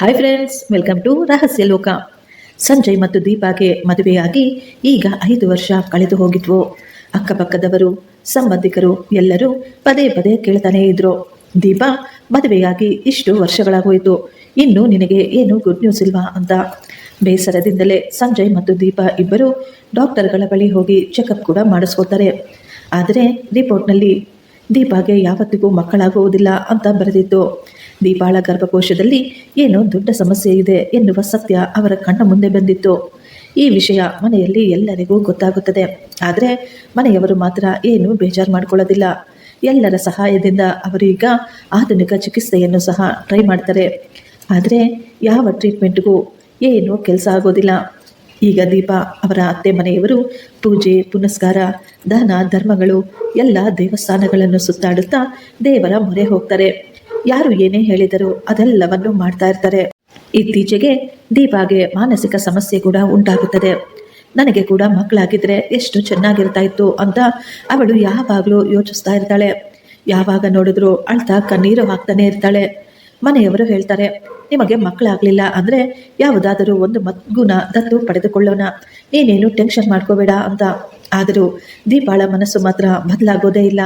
Hi friends welcome to ರಹಸ್ಯ ಲೋಕ ಸಂಜಯ್ ಮತ್ತು ದೀಪಾಗೆ ಮದುವೆಯಾಗಿ ಈಗ ಐದು ವರ್ಷ ಕಳೆದು ಹೋಗಿದ್ವು. ಅಕ್ಕಪಕ್ಕದವರು, ಸಂಬಂಧಿಕರು ಎಲ್ಲರೂ ಪದೇ ಪದೇ ಕೇಳ್ತಾನೇ ಇದ್ರು. ದೀಪಾ, ಮದುವೆಯಾಗಿ ಇಷ್ಟು ವರ್ಷಗಳಾಗೋಯಿತು. ಇನ್ನು ನಿನಗೆ ಏನು ಗುಡ್ ನ್ಯೂಸ್ ಇಲ್ವಾ ಅಂತ. ಬೇಸರದಿಂದಲೇ ಸಂಜಯ್ ಮತ್ತು ದೀಪಾ ಇಬ್ಬರು ಡಾಕ್ಟರ್ಗಳ ಬಳಿ ಹೋಗಿ ಚೆಕಪ್ ಕೂಡ ಮಾಡಿಸ್ಕೊತಾರೆ. ಆದರೆ ರಿಪೋರ್ಟ್ನಲ್ಲಿ ದೀಪಾಗೆ ಯಾವತ್ತಿಗೂ ಮಕ್ಕಳಾಗುವುದಿಲ್ಲ ಅಂತ ಬರೆದಿತ್ತು. ದೀಪಾಳ ಗರ್ಭಕೋಶದಲ್ಲಿ ಏನೋ ದೊಡ್ಡ ಸಮಸ್ಯೆ ಇದೆ ಎನ್ನುವ ಸತ್ಯ ಅವರ ಕಣ್ಣ ಮುಂದೆ ಬಂದಿತ್ತು. ಈ ವಿಷಯ ಮನೆಯಲ್ಲಿ ಎಲ್ಲರಿಗೂ ಗೊತ್ತಾಗುತ್ತದೆ. ಆದರೆ ಮನೆಯವರು ಮಾತ್ರ ಏನೂ ಬೇಜಾರು ಮಾಡಿಕೊಳ್ಳೋದಿಲ್ಲ. ಎಲ್ಲರ ಸಹಾಯದಿಂದ ಅವರೀಗ ಆಧುನಿಕ ಚಿಕಿತ್ಸೆಯನ್ನು ಸಹ ಟ್ರೈ ಮಾಡ್ತಾರೆ. ಆದರೆ ಯಾವ ಟ್ರೀಟ್ಮೆಂಟ್ಗೂ ಏನು ಕೆಲಸ ಆಗೋದಿಲ್ಲ. ಈಗ ದೀಪ, ಅವರ ಅತ್ತೆ ಮನೆಯವರು ಪೂಜೆ, ಪುನಸ್ಕಾರ, ದಾನ, ಧರ್ಮಗಳು, ಎಲ್ಲ ದೇವಸ್ಥಾನಗಳನ್ನು ಸುತ್ತಾಡುತ್ತಾ ದೇವರ ಮೊರೆ ಹೋಗ್ತಾರೆ. ಯಾರು ಏನೇ ಹೇಳಿದರೂ ಅದೆಲ್ಲವನ್ನು ಮಾಡ್ತಾ ಇರ್ತಾರೆ. ಇತ್ತೀಚೆಗೆ ದೀಪಾಗೆ ಮಾನಸಿಕ ಸಮಸ್ಯೆ ಕೂಡ ಉಂಟಾಗುತ್ತದೆ. ನನಗೆ ಕೂಡ ಮಕ್ಕಳಾಗಿದ್ರೆ ಎಷ್ಟು ಚೆನ್ನಾಗಿರ್ತಾ ಇತ್ತು ಅಂತ ಅವಳು ಯಾವಾಗಲೂ ಯೋಚಿಸ್ತಾ ಇರ್ತಾಳೆ. ಯಾವಾಗ ನೋಡಿದ್ರು ಅಳ್ತಾ ಕಣ್ಣೀರು ಹಾಕ್ತಾನೆ ಇರ್ತಾಳೆ. ಮನೆಯವರು ಹೇಳ್ತಾರೆ, ನಿಮಗೆ ಮಕ್ಕಳಾಗಲಿಲ್ಲ ಅಂದರೆ ಯಾವುದಾದರೂ ಒಂದು ಮಗುನ ದತ್ತು ಪಡೆದುಕೊಳ್ಳೋಣ. ನೀನೇನು ಟೆನ್ಷನ್ ಮಾಡ್ಕೋಬೇಡ ಅಂತ. ಆದರೂ ದೀಪಾಳ ಮನಸ್ಸು ಮಾತ್ರ ಬದಲಾಗೋದೇ ಇಲ್ಲ.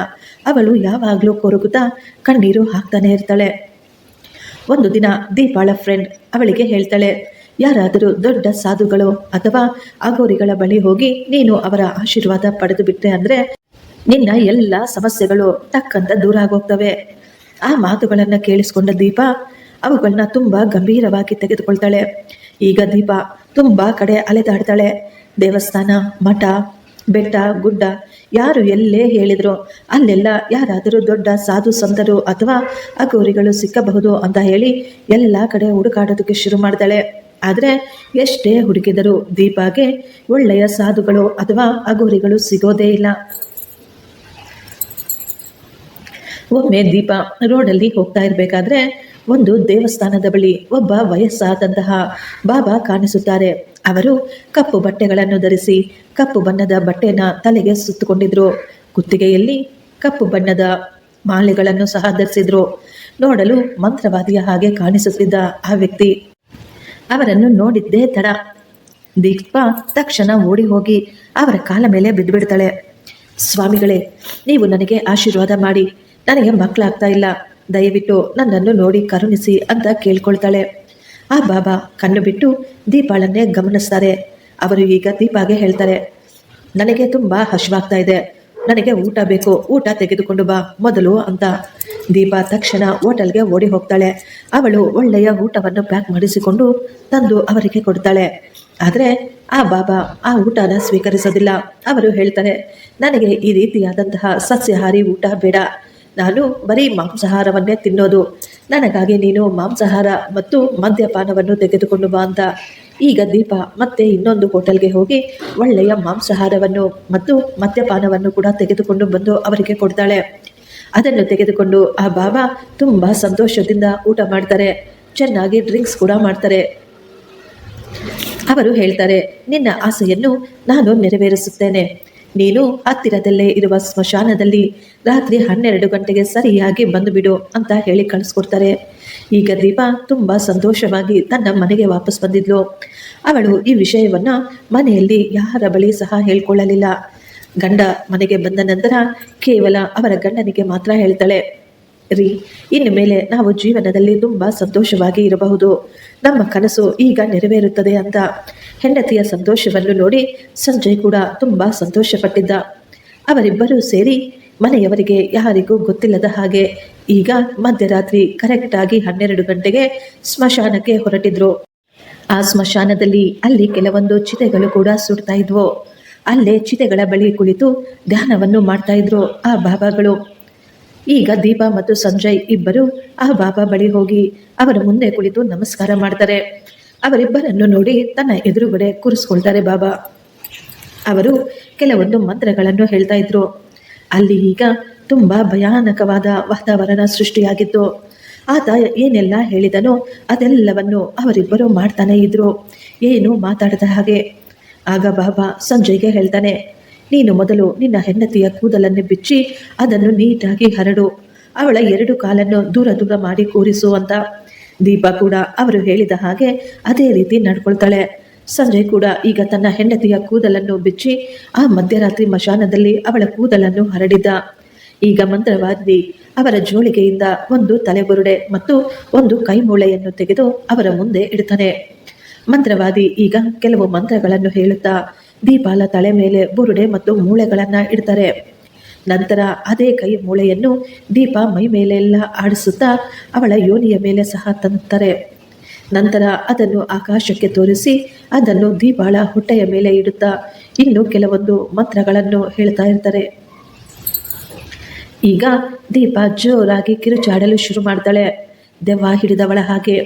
ಅವಳು ಯಾವಾಗಲೂ ಕೊರಗುತ್ತಾ ಕಣ್ಣೀರು ಹಾಕ್ತಾನೆ ಇರ್ತಾಳೆ. ಒಂದು ದಿನ ದೀಪಾಳ ಫ್ರೆಂಡ್ ಅವಳಿಗೆ ಹೇಳ್ತಾಳೆ, ಯಾರಾದರೂ ದೊಡ್ಡ ಸಾಧುಗಳು ಅಥವಾ ಅಗೋರಿಗಳ ಬಳಿ ಹೋಗಿ ನೀನು ಅವರ ಆಶೀರ್ವಾದ ಪಡೆದು ಬಿಟ್ಟೆ ಅಂದರೆ ನಿನ್ನ ಎಲ್ಲ ಸಮಸ್ಯೆಗಳು ತಕ್ಕಂತ ದೂರ ಆಗೋಗ್ತವೆ. ಆ ಮಾತುಗಳನ್ನು ಕೇಳಿಸ್ಕೊಂಡ ದೀಪ ಅವುಗಳನ್ನ ತುಂಬ ಗಂಭೀರವಾಗಿ ತೆಗೆದುಕೊಳ್ತಾಳೆ. ಈಗ ದೀಪ ತುಂಬ ಕಡೆ ಅಲೆದಾಡ್ತಾಳೆ. ದೇವಸ್ಥಾನ, ಮಠ ಬೆಟ್ಟ, ಗುಡ್ಡ, ಯಾರು ಎಲ್ಲೇ ಹೇಳಿದ್ರು, ಅಲ್ಲೆಲ್ಲ ಯಾರಾದರೂ ದೊಡ್ಡ ಸಾಧು ಸಂತರು ಅಥವಾ ಅಗೋರಿಗಳು ಸಿಕ್ಕಬಹುದು ಅಂತ ಹೇಳಿ ಎಲ್ಲ ಕಡೆ ಹುಡುಕಾಡೋದಕ್ಕೆ ಶುರು ಮಾಡ್ತಾಳೆ. ಆದರೆ ಎಷ್ಟೇ ಹುಡುಕಿದರೂ ದೀಪಾಗೆ ಒಳ್ಳೆಯ ಸಾಧುಗಳು ಅಥವಾ ಅಗೋರಿಗಳು ಸಿಗೋದೇ ಇಲ್ಲ. ಒಮ್ಮೆ ದೀಪ ರೋಡಲ್ಲಿ ಹೋಗ್ತಾ ಇರಬೇಕಾದ್ರೆ ಒಂದು ದೇವಸ್ಥಾನದ ಬಳಿ ಒಬ್ಬ ವಯಸ್ಸಾದಂತಹ ಬಾಬಾ ಕಾಣಿಸುತ್ತಾರೆ. ಅವರು ಕಪ್ಪು ಬಟ್ಟೆಗಳನ್ನು ಧರಿಸಿ ಕಪ್ಪು ಬಣ್ಣದ ಬಟ್ಟೆನ ತಲೆಗೆ ಸುತ್ತಕೊಂಡಿದ್ರು. ಕುತ್ತಿಗೆಯಲ್ಲಿ ಕಪ್ಪು ಬಣ್ಣದ ಮಾಲೆಗಳನ್ನು ಸಹ ಧರಿಸಿದ್ರು. ನೋಡಲು ಮಂತ್ರವಾದಿಯ ಹಾಗೆ ಕಾಣಿಸುತ್ತಿದ್ದ ಆ ವ್ಯಕ್ತಿ. ಅವರನ್ನು ನೋಡಿದ್ದೇ ತಡ. ದೀಪ ತಕ್ಷಣ ಓಡಿ ಹೋಗಿ ಅವರ ಕಾಲ ಮೇಲೆ ಬಿದ್ದುಬಿಡ್ತಾಳೆ. ಸ್ವಾಮಿಗಳೇ, ನೀವು ನನಗೆ ಆಶೀರ್ವಾದ ಮಾಡಿ. ನನಗೆ ಮಕ್ಕಳಾಗ್ತಾ ಇಲ್ಲ. ದಯವಿಟ್ಟು ನನ್ನನ್ನು ನೋಡಿ ಕರುಣಿಸಿ ಅಂತ ಕೇಳ್ಕೊಳ್ತಾಳೆ. ಆ ಬಾಬಾ ಕಣ್ಣು ಬಿಟ್ಟು ದೀಪಾಳನ್ನೇ ಗಮನಿಸ್ತಾರೆ. ಅವರು ಈಗ ದೀಪಾಗೆ ಹೇಳ್ತಾರೆ, ನನಗೆ ತುಂಬ ಹಶ್ವಾಗ್ತಾ ಇದೆ. ನನಗೆ ಊಟ ಬೇಕು. ಊಟ ತೆಗೆದುಕೊಂಡು ಬಾ ಮೊದಲು ಅಂತ. ದೀಪಾ ತಕ್ಷಣ ಹೋಟೆಲ್ಗೆ ಓಡಿ ಹೋಗ್ತಾಳೆ. ಅವಳು ಒಳ್ಳೆಯ ಊಟವನ್ನು ಪ್ಯಾಕ್ ಮಾಡಿಸಿಕೊಂಡು ತಂದು ಅವರಿಗೆ ಕೊಡ್ತಾಳೆ. ಆದರೆ ಆ ಬಾಬಾ ಆ ಊಟನ ಸ್ವೀಕರಿಸೋದಿಲ್ಲ. ಅವರು ಹೇಳ್ತಾರೆ, ನನಗೆ ಈ ರೀತಿಯಾದಂತಹ ಸಸ್ಯಾಹಾರಿ ಊಟ ಬೇಡ. ನಾನು ಬರೀ ಮಾಂಸಾಹಾರವನ್ನೇ ತಿನ್ನೋದು. ನನಗಾಗಿ ನೀನು ಮಾಂಸಾಹಾರ ಮತ್ತು ಮದ್ಯಪಾನವನ್ನು ತೆಗೆದುಕೊಂಡು ಬಾ ಅಂತ. ಈಗ ದೀಪ ಮತ್ತೆ ಇನ್ನೊಂದು ಹೋಟೆಲ್ಗೆ ಹೋಗಿ ಒಳ್ಳೆಯ ಮಾಂಸಾಹಾರವನ್ನು ಮತ್ತು ಮದ್ಯಪಾನವನ್ನು ಕೂಡ ತೆಗೆದುಕೊಂಡು ಬಂದು ಅವರಿಗೆ ಕೊಡ್ತಾಳೆ. ಅದನ್ನು ತೆಗೆದುಕೊಂಡು ಆ ಬಾಬಾ ತುಂಬ ಸಂತೋಷದಿಂದ ಊಟ ಮಾಡ್ತಾರೆ. ಚೆನ್ನಾಗಿ ಡ್ರಿಂಕ್ಸ್ ಕೂಡ ಮಾಡ್ತಾರೆ. ಅವರು ಹೇಳ್ತಾರೆ, ನಿನ್ನ ಆಸೆಯನ್ನು ನಾನು ನೆರವೇರಿಸುತ್ತೇನೆ. ನೀನು ಹತ್ತಿರದಲ್ಲೇ ಇರುವ ಸ್ಮಶಾನದಲ್ಲಿ ರಾತ್ರಿ ಹನ್ನೆರಡು ಗಂಟೆಗೆ ಸರಿಯಾಗಿ ಬಂದುಬಿಡು ಅಂತ ಹೇಳಿ ಕಳಿಸ್ಕೊಡ್ತಾರೆ. ಈಗ ದೀಪ ತುಂಬ ಸಂತೋಷವಾಗಿ ತನ್ನ ಮನೆಗೆ ವಾಪಸ್ ಬಂದಿದ್ಲು. ಅವಳು ಈ ವಿಷಯವನ್ನ ಮನೆಯಲ್ಲಿ ಯಾರ ಬಳಿ ಸಹ ಹೇಳ್ಕೊಳ್ಳಲಿಲ್ಲ. ಗಂಡ ಮನೆಗೆ ಬಂದ ನಂತರ ಕೇವಲ ಅವರ ಗಂಡನಿಗೆ ಮಾತ್ರ ಹೇಳ್ತಾಳೆ. ರೀ. ಇನ್ನು ಮೇಲೆ ನಾವು ಜೀವನದಲ್ಲಿ ತುಂಬ ಸಂತೋಷವಾಗಿ ಇರಬಹುದು. ನಮ್ಮ ಕನಸು ಈಗ ನೆರವೇರುತ್ತದೆ ಅಂತ. ಹೆಂಡತಿಯ ಸಂತೋಷವನ್ನು ನೋಡಿ ಸಂಜಯ್ ಕೂಡ ತುಂಬ ಸಂತೋಷಪಟ್ಟಿದ್ದ. ಅವರಿಬ್ಬರೂ ಸೇರಿ ಮನೆಯವರಿಗೆ ಯಾರಿಗೂ ಗೊತ್ತಿಲ್ಲದ ಹಾಗೆ ಈಗ ಮಧ್ಯರಾತ್ರಿ ಕರೆಕ್ಟಾಗಿ ಹನ್ನೆರಡು ಗಂಟೆಗೆ ಸ್ಮಶಾನಕ್ಕೆ ಹೊರಟಿದ್ರು. ಆ ಸ್ಮಶಾನದಲ್ಲಿ ಅಲ್ಲಿ ಕೆಲವೊಂದು ಚಿತೆಗಳು ಕೂಡ ಸುಡ್ತಾ ಇದ್ವು. ಅಲ್ಲೇ ಚಿತೆಗಳ ಬಳಿ ಕುಳಿತು ಧ್ಯಾನವನ್ನು ಮಾಡ್ತಾ ಇದ್ರು ಆ ಬಾಬಾಗಳು. ಈಗ ದೀಪಾ ಮತ್ತು ಸಂಜಯ್ ಇಬ್ಬರು ಆ ಬಾಬಾ ಬಳಿ ಹೋಗಿ ಅವರ ಮುಂದೆ ಕುಳಿತು ನಮಸ್ಕಾರ ಮಾಡ್ತಾರೆ. ಅವರಿಬ್ಬರನ್ನು ನೋಡಿ ತನ್ನ ಎದುರುಗಡೆ ಕೂರಿಸ್ಕೊಳ್ತಾರೆ ಬಾಬಾ. ಅವರು ಕೆಲವೊಂದು ಮಂತ್ರಗಳನ್ನು ಹೇಳ್ತಾ ಇದ್ರು. ಅಲ್ಲಿ ಈಗ ತುಂಬ ಭಯಾನಕವಾದ ವಾತಾವರಣ ಸೃಷ್ಟಿಯಾಗಿತ್ತು. ಆತ ಏನೆಲ್ಲ ಹೇಳಿದನೋ ಅದೆಲ್ಲವನ್ನು ಅವರಿಬ್ಬರು ಮಾಡ್ತಾನೆ ಇದ್ರು. ಏನು ಮಾತಾಡದ ಹಾಗೆ. ಆಗ ಬಾಬಾ ಸಂಜಯ್ಗೆ ಹೇಳ್ತಾನೆ ನೀನು ಮೊದಲು ನಿನ್ನ ಹೆಂಡತಿಯ ಕೂದಲನ್ನು ಬಿಚ್ಚಿ ಅದನ್ನು ನೀಟಾಗಿ ಹರಡು. ಅವಳ ಎರಡು ಕಾಲನ್ನು ದೂರ ದೂರ ಮಾಡಿ ಕೂರಿಸು ದೀಪ ಕೂಡ ಅವರು ಹೇಳಿದ ಹಾಗೆ ಅದೇ ರೀತಿ ನಡ್ಕೊಳ್ತಾಳೆ. ಸಂಜೆ ಕೂಡ ಈಗ ತನ್ನ ಹೆಂಡತಿಯ ಕೂದಲನ್ನು ಬಿಚ್ಚಿ ಆ ಮಧ್ಯರಾತ್ರಿ ಮಶಾನದಲ್ಲಿ ಅವಳ ಕೂದಲನ್ನು ಹರಡಿದ್ದ ಈಗ ಮಂತ್ರವಾದಿ ಅವರ ಜೋಳಿಗೆಯಿಂದ ಒಂದು ತಲೆಬುರುಡೆ ಮತ್ತು ಒಂದು ಕೈಮೂಳೆಯನ್ನು ತೆಗೆದು ಅವರ ಮುಂದೆ ಇಡ್ತಾನೆ ಮಂತ್ರವಾದಿ ಈಗ ಕೆಲವು ಮಂತ್ರಗಳನ್ನು ಹೇಳುತ್ತಾ ದೀಪಾಲ ತಲೆ ಮೇಲೆ ಬುರುಡೆ ಮತ್ತು ಮೂಳೆಗಳನ್ನು ಇಡ್ತಾರೆ. ನಂತರ ಅದೇ ಕೈ ಮೂಳೆಯನ್ನು ದೀಪ ಮೈ ಮೇಲೆಲ್ಲ ಆಡಿಸುತ್ತಾ ಅವಳ ಯೋನಿಯ ಮೇಲೆ ಸಹ ತಂತಾರೆ. ನಂತರ ಅದನ್ನು ಆಕಾಶಕ್ಕೆ ತೋರಿಸಿ ಅದನ್ನು ದೀಪಾಳ ಹೊಟ್ಟೆಯ ಮೇಲೆ ಇಡುತ್ತಾ ಇನ್ನು ಕೆಲವೊಂದು ಮಂತ್ರಗಳನ್ನು ಹೇಳ್ತಾ ಇರ್ತಾರೆ. ಈಗ ದೀಪ ಜೋರಾಗಿ ಕಿರುಚಾಡಲು ಶುರು ಮಾಡ್ತಾಳೆ. ದೆವ್ವ ಹಿಡಿದವಳ ಹಾಗೆ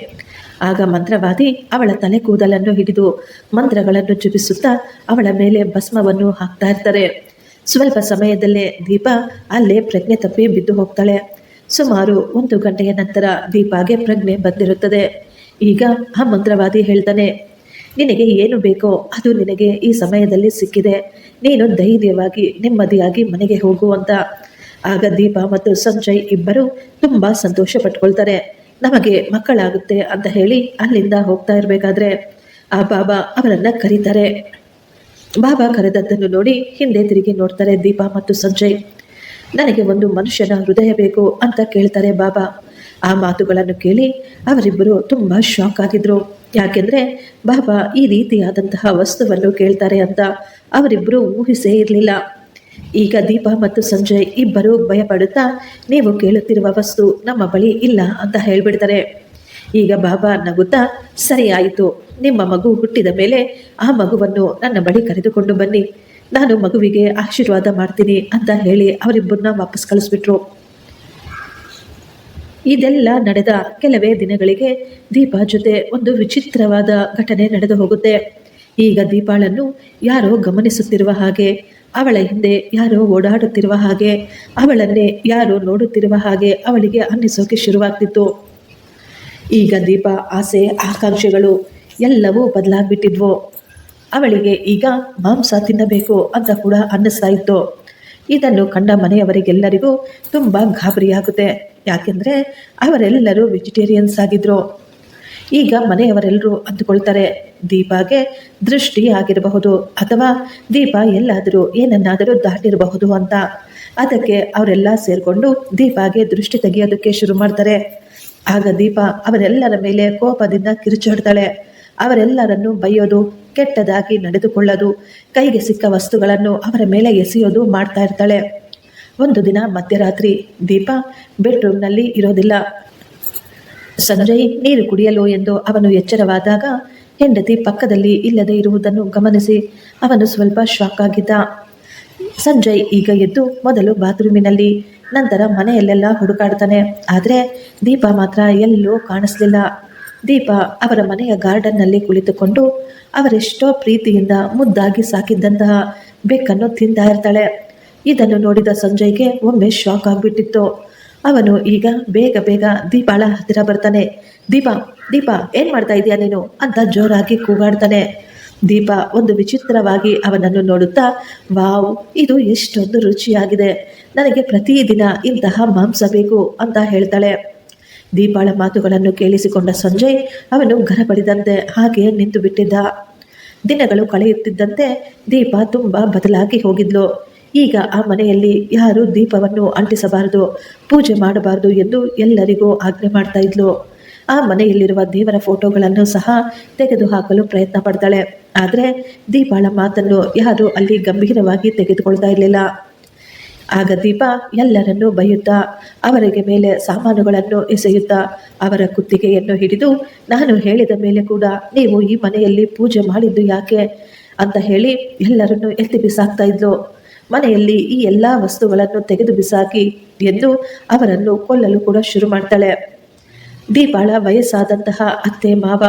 ಆಗ ಮಂತ್ರವಾದಿ ಅವಳ ತಲೆ ಕೂದಲನ್ನು ಹಿಡಿದು ಮಂತ್ರಗಳನ್ನು ಜಪಿಸುತ್ತಾ ಅವಳ ಮೇಲೆ ಭಸ್ಮವನ್ನು ಹಾಕ್ತಾ ಇರ್ತಾರೆ. ಸ್ವಲ್ಪ ಸಮಯದಲ್ಲೇ ದೀಪ ಅಲ್ಲೇ ಪ್ರಜ್ಞೆ ತಪ್ಪಿ ಬಿದ್ದು ಹೋಗ್ತಾಳೆ. ಸುಮಾರು ಒಂದು ಗಂಟೆಯ ನಂತರ ದೀಪಾಗೆ ಪ್ರಜ್ಞೆ ಬಂದಿರುತ್ತದೆ. ಈಗ ಆ ಮಂತ್ರವಾದಿ ಹೇಳ್ತಾನೆ, ನಿನಗೆ ಏನು ಬೇಕೋ ಅದು ನಿನಗೆ ಈ ಸಮಯದಲ್ಲಿ ಸಿಕ್ಕಿದೆ. ನೀನು ಧೈರ್ಯವಾಗಿ ನೆಮ್ಮದಿಯಾಗಿ ಮನೆಗೆ ಹೋಗುವಂತ ಆಗ ದೀಪ ಮತ್ತು ಸಂಜಯ್ ಇಬ್ಬರು ತುಂಬಾ ಸಂತೋಷ ಪಟ್ಕೊಳ್ತಾರೆ ನಮಗೆ ಮಕ್ಕಳಾಗುತ್ತೆ ಅಂತ ಹೇಳಿ ಅಲ್ಲಿಂದ ಹೋಗ್ತಾ ಇರಬೇಕಾದ್ರೆ ಆ ಬಾಬಾ ಅವರನ್ನ ಕರೀತಾರೆ. ಬಾಬಾ ಕರೆದದ್ದನ್ನು ನೋಡಿ ಹಿಂದೆ ತಿರುಗಿ ನೋಡ್ತಾರೆ ದೀಪ ಮತ್ತು ಸಂಜಯ್. ನನಗೆ ಒಂದು ಮನುಷ್ಯನ ಹೃದಯ ಬೇಕು ಅಂತ ಕೇಳ್ತಾರೆ ಬಾಬಾ. ಆ ಮಾತುಗಳನ್ನು ಕೇಳಿ ಅವರಿಬ್ಬರು ತುಂಬಾ ಶಾಕ್ ಆಗಿದ್ರು. ಯಾಕೆಂದ್ರೆ ಬಾಬಾ ಈ ರೀತಿಯಾದಂತಹ ವಸ್ತುವನ್ನು ಕೇಳ್ತಾರೆ ಅಂತ ಅವರಿಬ್ಬರು ಊಹಿಸೇ ಇರಲಿಲ್ಲ. ಈಗ ದೀಪ ಮತ್ತು ಸಂಜಯ್ ಇಬ್ಬರು ಭಯಪಡುತ್ತಾ, ನೀವು ಕೇಳುತ್ತಿರುವ ವಸ್ತು ನಮ್ಮ ಬಳಿ ಇಲ್ಲ ಅಂತ ಹೇಳ್ಬಿಡ್ತಾರೆ. ಈಗ ಬಾಬಾ ನಗುತ್ತಾ ಸರಿ ಆಯಿತು ನಿಮ್ಮ ಮಗು ಹುಟ್ಟಿದ ಮೇಲೆ ಆ ಮಗುವನ್ನು ನನ್ನ ಬಳಿ ಕರೆದುಕೊಂಡು ಬನ್ನಿ. ನಾನು ಮಗುವಿಗೆ ಆಶೀರ್ವಾದ ಮಾಡ್ತೀನಿ ಅಂತ ಹೇಳಿ ಅವರಿಬ್ಬರನ್ನ ವಾಪಸ್ ಕಳಿಸ್ಬಿಟ್ರು. ಇದೆಲ್ಲ ನಡೆದ ಕೆಲವೇ ದಿನಗಳಿಗೆ ದೀಪ ಜೊತೆ ಒಂದು ವಿಚಿತ್ರವಾದ ಘಟನೆ ನಡೆದು ಹೋಗುತ್ತೆ. ಈಗ ದೀಪಾಳನ್ನು ಯಾರೋ ಗಮನಿಸುತ್ತಿರುವ ಹಾಗೆ ಅವಳ ಹಿಂದೆ ಯಾರೋ ಓಡಾಡುತ್ತಿರುವ ಹಾಗೆ, ಅವಳನ್ನೇ ಯಾರೋ ನೋಡುತ್ತಿರುವ ಹಾಗೆ ಅವಳಿಗೆ ಅನ್ನಿಸೋಕೆ ಶುರುವಾಗ್ತಿತ್ತು. ಈಗ ದೀಪ, ಆಸೆ, ಆಕಾಂಕ್ಷೆಗಳು ಎಲ್ಲವೂ ಬದಲಾಗ್ಬಿಟ್ಟಿದ್ವು. ಅವಳಿಗೆ ಈಗ ಮಾಂಸ ತಿನ್ನಬೇಕು ಅಂತ ಕೂಡ ಅನ್ನಿಸ್ತಾ ಇತ್ತು. ಇದನ್ನು ಕಂಡ ಮನೆಯವರಿಗೆಲ್ಲರಿಗೂ ತುಂಬ ಗಾಬರಿಯಾಗುತ್ತೆ. ಯಾಕೆಂದರೆ ಅವರೆಲ್ಲರೂ ವೆಜಿಟೇರಿಯನ್ಸ್ ಆಗಿದ್ರು. ಈಗ ಮನೆಯವರೆಲ್ಲರೂ ಅಂದುಕೊಳ್ತಾರೆ, ದೀಪಾಗೆ ದೃಷ್ಟಿ ಆಗಿರಬಹುದು ಅಥವಾ ದೀಪ ಎಲ್ಲಾದರೂ ಏನನ್ನಾದರೂ ದಾಟಿರಬಹುದು ಅಂತ. ಅದಕ್ಕೆ ಅವರೆಲ್ಲ ಸೇರಿಕೊಂಡು ದೀಪಾಗೆ ದೃಷ್ಟಿ ತೆಗೆಯೋದಕ್ಕೆ ಶುರು ಮಾಡ್ತಾರೆ. ಆಗ ದೀಪ ಅವರೆಲ್ಲರ ಮೇಲೆ ಕೋಪದಿಂದ ಕಿರುಚಾಡ್ತಾಳೆ. ಅವರೆಲ್ಲರನ್ನು ಬೈಯೋದು, ಕೆಟ್ಟದಾಗಿ ನಡೆದುಕೊಳ್ಳೋದು, ಕೈಗೆ ಸಿಕ್ಕ ವಸ್ತುಗಳನ್ನು ಅವರ ಮೇಲೆ ಎಸೆಯೋದು ಮಾಡ್ತಾ ಇರ್ತಾಳೆ. ಒಂದು ದಿನ ಮಧ್ಯರಾತ್ರಿ ದೀಪ ಬೆಡ್ರೂಮ್ನಲ್ಲಿ ಇರೋದಿಲ್ಲ. ಸಂಜಯ್ ನೀರು ಕುಡಿಯಲು ಎಂದು ಅವನು ಎಚ್ಚರವಾದಾಗ ಹೆಂಡತಿ ಪಕ್ಕದಲ್ಲಿ ಇಲ್ಲದೆ ಇರುವುದನ್ನು ಗಮನಿಸಿ ಅವನು ಸ್ವಲ್ಪ ಶಾಕ್ ಆಗಿದ್ದ. ಸಂಜಯ್ ಈಗ ಎದ್ದು ಮೊದಲು ಬಾತ್ರೂಮಿನಲ್ಲಿ ನಂತರ ಮನೆಯಲ್ಲೆಲ್ಲ ಹುಡುಕಾಡ್ತಾನೆ. ಆದರೆ ದೀಪ ಮಾತ್ರ ಎಲ್ಲೂ ಕಾಣಿಸ್ಲಿಲ್ಲ. ದೀಪ ಅವರ ಮನೆಯ ಗಾರ್ಡನ್ನಲ್ಲಿ ಕುಳಿತುಕೊಂಡು ಅವರೆಷ್ಟೋ ಪ್ರೀತಿಯಿಂದ ಮುದ್ದಾಗಿ ಸಾಕಿದ್ದಂತಹ ಬೆಕ್ಕನ್ನು ತಿಂತಾ ಇರ್ತಾಳೆ. ಇದನ್ನು ನೋಡಿದ ಸಂಜಯ್ಗೆ ಒಮ್ಮೆ ಶಾಕ್ ಆಗಿಬಿಟ್ಟಿತ್ತು. ಅವನು ಈಗ ಬೇಗ ಬೇಗ ದೀಪಾಳ ಹತ್ತಿರ ಬರ್ತಾನೆ. ದೀಪ ದೀಪ, ಏನ್ ಮಾಡ್ತಾ ಇದೀಯ ನೀನು? ಅಂತ ಜೋರಾಗಿ ಕೂಗಾಡ್ತಾನೆ. ದೀಪ ಒಂದು ವಿಚಿತ್ರವಾಗಿ ಅವನನ್ನು ನೋಡುತ್ತಾ, ವಾವ್, ಇದು ಎಷ್ಟೊಂದು ರುಚಿಯಾಗಿದೆ. ನನಗೆ ಪ್ರತಿದಿನ ಇಂತಹ ಮಾಂಸ ಬೇಕು ಅಂತ ಹೇಳ್ತಾಳೆ. ದೀಪಾಳ ಮಾತುಗಳನ್ನು ಕೇಳಿಸಿಕೊಂಡ ಸಂಜಯ್ ಅವನು ಗರಬಡಿದಂತೆ ಹಾಗೆ ನಿಂತು ಬಿಟ್ಟಿದ್ದ ದಿನಗಳು ಕಳೆಯುತ್ತಿದ್ದಂತೆ ದೀಪ ತುಂಬ ಬದಲಾಗಿ ಹೋಗಿದ್ಲು. ಈಗ ಆ ಮನೆಯಲ್ಲಿ ಯಾರು ದೀಪವನ್ನು ಅಂಟಿಸಬಾರದು, ಪೂಜೆ ಮಾಡಬಾರದು ಎಂದು ಎಲ್ಲರಿಗೂ ಆಜ್ಞೆ ಮಾಡ್ತಾ ಇದ್ಲು. ಆ ಮನೆಯಲ್ಲಿರುವ ದೇವರ ಫೋಟೋಗಳನ್ನು ಸಹ ತೆಗೆದುಹಾಕಲು ಪ್ರಯತ್ನ ಪಡ್ತಾಳೆ. ಆದರೆ ದೀಪಾಳ ಮಾತನ್ನು ಯಾರು ಅಲ್ಲಿ ಗಂಭೀರವಾಗಿ ತೆಗೆದುಕೊಳ್ತಾ ಇರಲಿಲ್ಲ. ಆಗ ದೀಪ ಎಲ್ಲರನ್ನೂ ಬೈಯುತ್ತಾ, ಅವರಿಗೆ ಮೇಲೆ ಸಾಮಾನುಗಳನ್ನು ಎಸೆಯುತ್ತಾ, ಅವರ ಕುತ್ತಿಗೆಯನ್ನು ಹಿಡಿದು, ನಾನು ಹೇಳಿದ ಮೇಲೆ ಕೂಡ ನೀವು ಈ ಮನೆಯಲ್ಲಿ ಪೂಜೆ ಮಾಡಿದ್ದು ಯಾಕೆ? ಅಂತ ಹೇಳಿ ಎಲ್ಲರನ್ನೂ ಎತ್ತಿ ಬಿಸಾಕ್ತಾ ಇದ್ಲು. ಮನೆಯಲ್ಲಿ ಈ ಎಲ್ಲ ವಸ್ತುಗಳನ್ನು ತೆಗೆದು ಬಿಸಾಕಿ ಎಂದು ಅವರನ್ನು ಕೊಲ್ಲಲು ಕೂಡ ಶುರು ಮಾಡ್ತಾಳೆ. ದೀಪಾಳ ವಯಸ್ಸಾದಂತಹ ಅತ್ತೆ ಮಾವ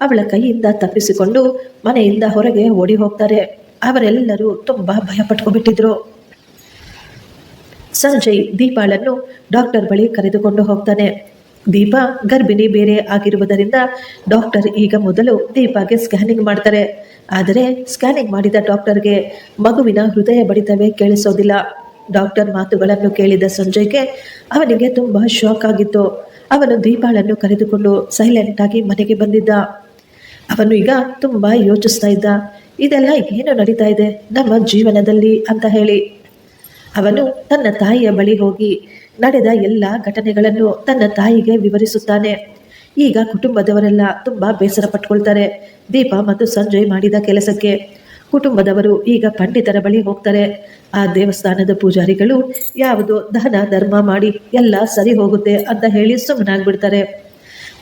ಅವಳ ಕೈಯಿಂದ ತಪ್ಪಿಸಿಕೊಂಡು ಮನೆಯಿಂದ ಹೊರಗೆ ಓಡಿ ಹೋಗ್ತಾರೆ. ಅವರೆಲ್ಲರೂ ತುಂಬಾ ಭಯ ಪಟ್ಕೊಂಡ್ಬಿಟ್ಟಿದ್ರು. ಸಂಜಯ್ ದೀಪಾಳನ್ನು ಡಾಕ್ಟರ್ ಬಳಿ ಕರೆದುಕೊಂಡು ಹೋಗ್ತಾನೆ. ದೀಪ ಗರ್ಭಿಣಿ ಬೇರೆ ಆಗಿರುವುದರಿಂದ ಡಾಕ್ಟರ್ ಈಗ ಮೊದಲು ದೀಪಾಗೆ ಸ್ಕ್ಯಾನಿಂಗ್ ಮಾಡ್ತಾರೆ. ಆದರೆ ಸ್ಕ್ಯಾನಿಂಗ್ ಮಾಡಿದ ಡಾಕ್ಟರ್ಗೆ ಮಗುವಿನ ಹೃದಯ ಬಡಿತವೇ ಕೇಳಿಸೋದಿಲ್ಲ. ಡಾಕ್ಟರ್ ಮಾತುಗಳನ್ನು ಕೇಳಿದ ಸಂಜಯ್ಗೆ ಅವನಿಗೆ ತುಂಬ ಶಾಕ್ ಆಗಿತ್ತು. ಅವನು ದೀಪಾಳನ್ನು ಕರೆದುಕೊಂಡು ಸೈಲೆಂಟ್ ಆಗಿ ಮನೆಗೆ ಬಂದಿದ್ದ. ಅವನು ಈಗ ತುಂಬ ಯೋಚಿಸ್ತಾ ಇದ್ದ. ಇದೆಲ್ಲ ಏನು ನಡೀತಾ ಇದೆ? ನಮ್ಮ ಜೀವನದಲ್ಲಿ ಅಂತ ಹೇಳಿ. ಅವನು ತನ್ನ ತಾಯಿಯ ಬಳಿ ಹೋಗಿ ನಡೆದ ಎಲ್ಲ ಘಟನೆಗಳನ್ನು ತನ್ನ ತಾಯಿಗೆ ವಿವರಿಸುತ್ತಾನೆ. ಈಗ ಕುಟುಂಬದವರೆಲ್ಲ ತುಂಬ ಬೇಸರ ಪಟ್ಕೊಳ್ತಾರೆ. ದೀಪ ಮತ್ತು ಸಂಜಯ್ ಮಾಡಿದ ಕೆಲಸಕ್ಕೆ ಕುಟುಂಬದವರು ಈಗ ಪಂಡಿತರ ಬಳಿ ಹೋಗ್ತಾರೆ. ಆ ದೇವಸ್ಥಾನದ ಪೂಜಾರಿಗಳು, ಯಾವುದು ದಾನ ಧರ್ಮ ಮಾಡಿ ಎಲ್ಲ ಸರಿ ಹೋಗುತ್ತೆ ಅಂತ ಹೇಳಿ ಸುಮ್ಮನಾಗ್ಬಿಡ್ತಾರೆ.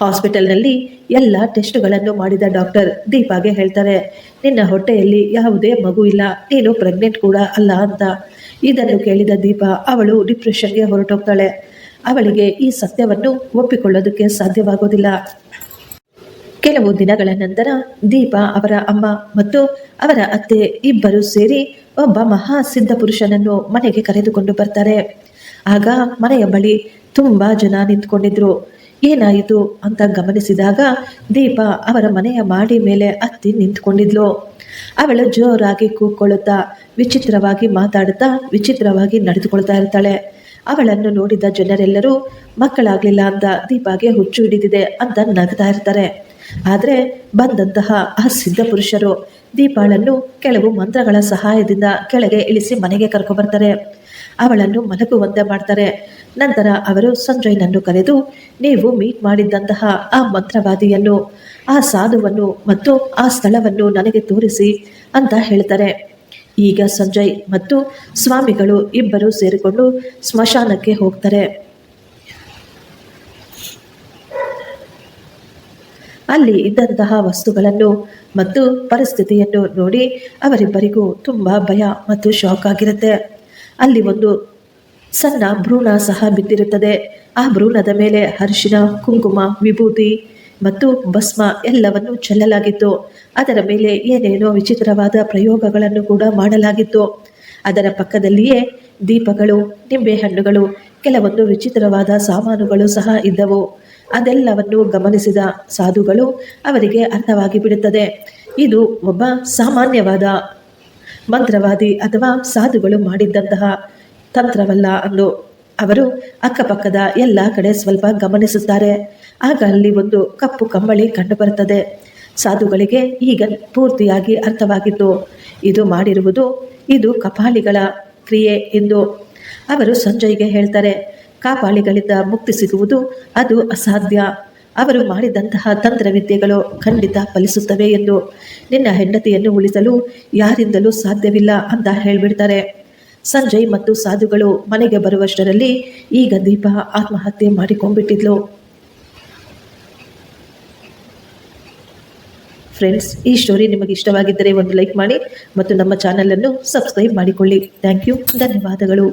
ಹಾಸ್ಪಿಟಲ್ನಲ್ಲಿ ಎಲ್ಲ ಟೆಸ್ಟ್ಗಳನ್ನು ಮಾಡಿದ ಡಾಕ್ಟರ್ ದೀಪಾಗೆ ಹೇಳ್ತಾರೆ, ನಿನ್ನ ಹೊಟ್ಟೆಯಲ್ಲಿ ಯಾವುದೇ ಮಗು ಇಲ್ಲ, ನೀನು ಪ್ರೆಗ್ನೆಂಟ್ ಕೂಡ ಅಲ್ಲ ಅಂತ. ಇದನ್ನು ಕೇಳಿದ ದೀಪ, ಅವಳು ಡಿಪ್ರೆಷನ್ಗೆ ಹೊರಟೋಗ್ತಾಳೆ. ಅವಳಿಗೆ ಈ ಸತ್ಯವನ್ನು ಒಪ್ಪಿಕೊಳ್ಳೋದಕ್ಕೆ ಸಾಧ್ಯವಾಗೋದಿಲ್ಲ. ಕೆಲವು ದಿನಗಳ ನಂತರ ದೀಪ ಅವರ ಅಮ್ಮ ಮತ್ತು ಅವರ ಅತ್ತೆ ಇಬ್ಬರು ಸೇರಿ ಒಬ್ಬ ಮಹಾ ಸಿದ್ಧ ಪುರುಷನನ್ನು ಮನೆಗೆ ಕರೆದುಕೊಂಡು ಬರ್ತಾರೆ. ಆಗ ಮನೆಯ ಬಳಿ ತುಂಬಾ ಜನ ನಿಂತ್ಕೊಂಡಿದ್ರು. ಏನಾಯಿತು ಅಂತ ಗಮನಿಸಿದಾಗ ದೀಪ ಅವರ ಮನೆಯ ಮಾಡಿ ಮೇಲೆ ಹತ್ತಿ ನಿಂತ್ಕೊಂಡಿದ್ಲು. ಅವಳು ಜೋರಾಗಿ ಕೂಕ್ಕೊಳ್ಳುತ್ತಾ ವಿಚಿತ್ರವಾಗಿ ಮಾತಾಡುತ್ತಾ ವಿಚಿತ್ರವಾಗಿ ನಡೆದುಕೊಳ್ತಾ ಇರ್ತಾಳೆ. ಅವಳನ್ನು ನೋಡಿದ ಜನರೆಲ್ಲರೂ, ಮಕ್ಕಳಾಗ್ಲಿಲ್ಲ ಅಂತ ದೀಪಾಗೆ ಹುಚ್ಚು ಹಿಡಿದಿದೆ ಅಂತ ನಗ್ತಾ ಇರ್ತಾರೆ. ಆದರೆ ಬಂದಂತಹ ಆ ಸಿದ್ಧ ಪುರುಷರು ದೀಪಾಳನ್ನು ಕೆಲವು ಮಂತ್ರಗಳ ಸಹಾಯದಿಂದ ಕೆಳಗೆ ಇಳಿಸಿ ಮನೆಗೆ ಕರ್ಕೊಂಡ್ಬರ್ತಾರೆ ಅವಳನ್ನು ಮಲಗುವಂತೆ ಮಾಡ್ತಾರೆ. ನಂತರ ಅವರು ಸಂಜಯ್ನನ್ನು ಕರೆದು, ನೀವು ಮೀಟ್ ಮಾಡಿದ್ದಂತಹ ಆ ಮಂತ್ರವಾದಿಯನ್ನು, ಆ ಸಾಧುವನ್ನು ಮತ್ತು ಆ ಸ್ಥಳವನ್ನು ನನಗೆ ತೋರಿಸಿ ಅಂತ ಹೇಳ್ತಾರೆ. ಈಗ ಸಂಜಯ್ ಮತ್ತು ಸ್ವಾಮಿಗಳು ಇಬ್ಬರು ಸೇರಿಕೊಂಡು ಸ್ಮಶಾನಕ್ಕೆ ಹೋಗ್ತಾರೆ. ಅಲ್ಲಿ ಇದ್ದಂತಹ ವಸ್ತುಗಳನ್ನು ಮತ್ತು ಪರಿಸ್ಥಿತಿಯನ್ನು ನೋಡಿ ಅವರಿಬ್ಬರಿಗೂ ತುಂಬ ಭಯ ಮತ್ತು ಶಾಕ್ ಆಗಿರುತ್ತೆ. ಅಲ್ಲಿ ಒಂದು ಸಣ್ಣ ಭ್ರೂಣ ಸಹ ಬಿದ್ದಿರುತ್ತದೆ. ಆ ಭ್ರೂಣದ ಮೇಲೆ ಅರಿಶಿನ, ಕುಂಕುಮ, ವಿಭೂತಿ ಮತ್ತು ಭಸ್ಮ ಎಲ್ಲವನ್ನು ಚೆಲ್ಲಲಾಗಿತ್ತು. ಅದರ ಮೇಲೆ ಏನೇನೋ ವಿಚಿತ್ರವಾದ ಪ್ರಯೋಗಗಳನ್ನು ಕೂಡ ಮಾಡಲಾಗಿತ್ತು. ಅದರ ಪಕ್ಕದಲ್ಲಿಯೇ ದೀಪಗಳು ನಿಂಬೆಹಣ್ಣುಗಳು ಕೆಲವೊಂದು ವಿಚಿತ್ರವಾದ ಸಾಮಾನುಗಳು ಸಹ ಇದ್ದವು. ಅದೆಲ್ಲವನ್ನು ಗಮನಿಸಿದ ಸಾಧುಗಳು ಅವರಿಗೆ ಅರ್ಥವಾಗಿ ಬಿಡುತ್ತದೆ. ಇದು ಒಬ್ಬ ಸಾಮಾನ್ಯವಾದ ಮಂತ್ರವಾದಿ ಅಥವಾ ಸಾಧುಗಳು ಮಾಡಿದ್ದಂತಹ ತಂತ್ರವಲ್ಲ ಅಂದು ಅವರು ಅಕ್ಕಪಕ್ಕದ ಎಲ್ಲ ಕಡೆ ಸ್ವಲ್ಪ ಗಮನಿಸುತ್ತಾರೆ. ಆಗ ಅಲ್ಲಿ ಒಂದು ಕಪ್ಪು ಕಂಬಳಿ ಕಂಡುಬರುತ್ತದೆ. ಸಾಧುಗಳಿಗೆ ಈಗ ಪೂರ್ತಿಯಾಗಿ ಅರ್ಥವಾಗಿತ್ತು. ಇದು ಮಾಡಿರುವುದು ಇದು ಕಪಾಳಿಗಳ ಕ್ರಿಯೆ ಎಂದು ಅವರು ಸಂಜಯ್ಗೆ ಹೇಳ್ತಾರೆ. ಕಾಪಾಳಿಗಳಿಂದ ಮುಕ್ತಿ ಸಿಗುವುದು ಅದು ಅಸಾಧ್ಯ. ಅವರು ಮಾಡಿದಂತಹ ತಂತ್ರವಿದ್ಯೆಗಳು ಖಂಡಿತ ಫಲಿಸುತ್ತವೆ ಎಂದು ನಿನ್ನ ಹೆಂಡತಿಯನ್ನು ಉಳಿಸಲು ಯಾರಿಂದಲೂ ಸಾಧ್ಯವಿಲ್ಲ ಅಂತ ಹೇಳ್ಬಿಡ್ತಾರೆ. ಸಂಜಯ್ ಮತ್ತು ಸಾಧುಗಳು ಮನೆಗೆ ಬರುವಷ್ಟರಲ್ಲಿ ಈಗ ದೀಪ ಆತ್ಮಹತ್ಯೆ ಮಾಡಿಕೊಂಡ್ಬಿಟ್ಟಿದ್ಲು. ಫ್ರೆಂಡ್ಸ್ ಈ ಸ್ಟೋರಿ ನಿಮಗೆ ಇಷ್ಟವಾಗಿದ್ದರೆ ಒಂದು ಲೈಕ್ ಮಾಡಿ ಮತ್ತು ನಮ್ಮ ಚಾನಲನ್ನು ಸಬ್ಸ್ಕ್ರೈಬ್ ಮಾಡಿಕೊಳ್ಳಿ. ಥ್ಯಾಂಕ್ ಯು ಧನ್ಯವಾದಗಳು.